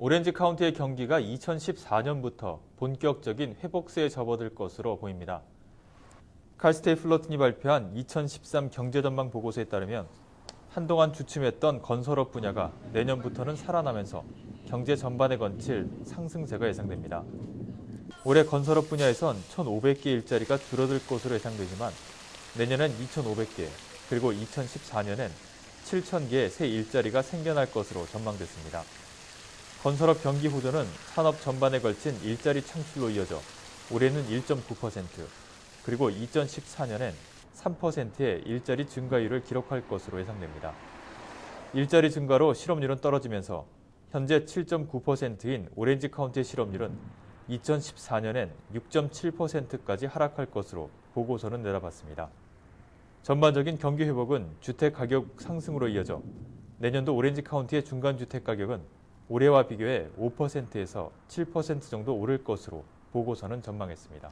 오렌지 카운티의 경기가 2014년부터 본격적인 회복세에 접어들 것으로 보입니다. 칼스테이 플러튼이 발표한 2013 경제전망 보고서에 따르면 한동안 주춤했던 건설업 분야가 내년부터는 살아나면서 경제 전반에 건칠 상승세가 예상됩니다. 올해 건설업 분야에선 1,500개 일자리가 줄어들 것으로 예상되지만 내년엔 2,500개, 그리고 2014년엔 7,000개의 새 일자리가 생겨날 것으로 전망됐습니다. 건설업 경기 호조는 산업 전반에 걸친 일자리 창출로 이어져 올해는 1.9%, 그리고 2014년엔 3%의 일자리 증가율을 기록할 것으로 예상됩니다. 일자리 증가로 실업률은 떨어지면서 현재 7.9%인 오렌지 카운티의 실업률은 2014년엔 6.7%까지 하락할 것으로 보고서는 내다봤습니다. 전반적인 경기 회복은 주택 가격 상승으로 이어져 내년도 오렌지 카운티의 중간 주택 가격은 올해와 비교해 5%에서 7% 정도 오를 것으로 보고서는 전망했습니다.